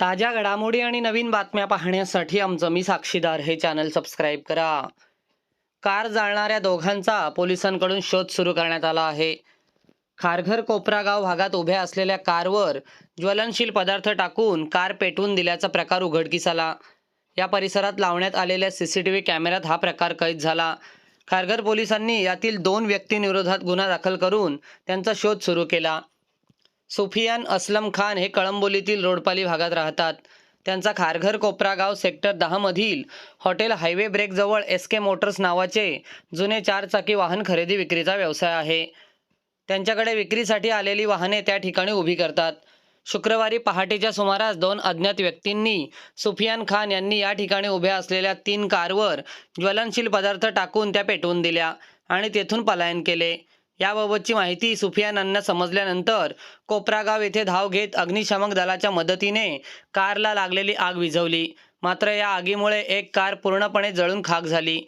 ताज्या घडामोडी आणि नवीन बातम्या पाहण्यासाठी आमचं मी साक्षीदार हे चॅनल सबस्क्राईब करा. कार जाळणाऱ्या दोघांचा पोलिसांकडून शोध सुरू करण्यात आला आहे. खारघर कोपरा गाव भागात उभ्या असलेल्या कारवर ज्वलनशील पदार्थ टाकून कार पेटवून दिल्याचा प्रकार उघडकीस आला. या परिसरात लावण्यात आलेल्या सी सी टी व्ही कॅमेऱ्यात हा प्रकार कैद झाला. खारघर पोलिसांनी यातील दोन व्यक्तींविरोधात गुन्हा दाखल करून त्यांचा शोध सुरू केला. सुफियान असलम खान हे कळंबोलीतील रोडपाली भागात राहतात. त्यांचा खारघर कोपरा गाव सेक्टर दहामधील हॉटेल हायवे ब्रेकजवळ एस के मोटर्स नावाचे जुने चारचाकी वाहन खरेदी विक्रीचा व्यवसाय आहे. त्यांच्याकडे विक्रीसाठी आलेली वाहने त्या ठिकाणी उभी करतात. शुक्रवारी पहाटेच्या सुमारास दोन अज्ञात व्यक्तींनी सुफियान खान यांनी या ठिकाणी उभ्या असलेल्या तीन कारवर ज्वलनशील पदार्थ टाकून त्या पेटवून दिल्या आणि तेथून पलायन केले. याबाबतची माहिती सुफियानांना समजल्यानंतर कोपरागाव येथे धाव घेत अग्निशामक दलाच्या मदतीने कारला लागलेली आग विझवली. मात्र या आगीमुळे एक कार पूर्णपणे जळून खाक झाली.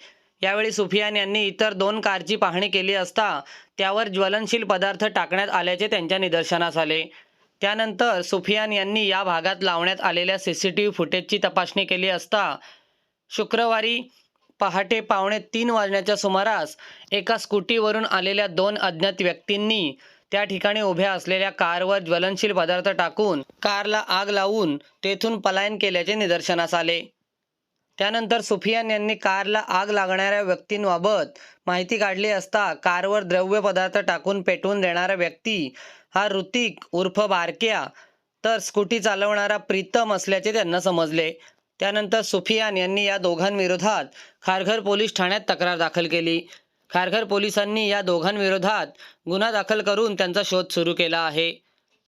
यावेळी सुफियान यांनी इतर दोन कारची पाहणी केली असता त्यावर ज्वलनशील पदार्थ टाकण्यात आल्याचे त्यांच्या निदर्शनास आले. त्यानंतर सुफियान यांनी या भागात लावण्यात आलेल्या सी सी टी व्ही फुटेजची तपासणी केली असता शुक्रवारी पहाटे पावणे तीन वाजण्याच्या सुमारास एका स्कूटीवरून आलेल्या दोन अज्ञात व्यक्तींनी त्या ठिकाणी उभ्या असलेल्या कारवर ज्वलनशील पदार्थ टाकून कारला आग लावून तेथून पलायन केल्याचे निदर्शनास आले. त्यानंतर सुफियान यांनी कारला आग लागणाऱ्या व्यक्तींबाबत माहिती काढली असता कारवर द्रव्य पदार्थ टाकून पेटवून देणारा व्यक्ती हा ऋतिक उर्फ बारक्या तर स्कूटी चालवणारा प्रीतम असल्याचे त्यांना समजले. त्यानंतर सुफियान यांनी या दोघांविरोधात खारघर पोलीस ठाण्यात तक्रार दाखल केली. खारघर पोलिसांनी या दोघांविरोधात गुन्हा दाखल करून त्यांचा शोध सुरू केला आहे.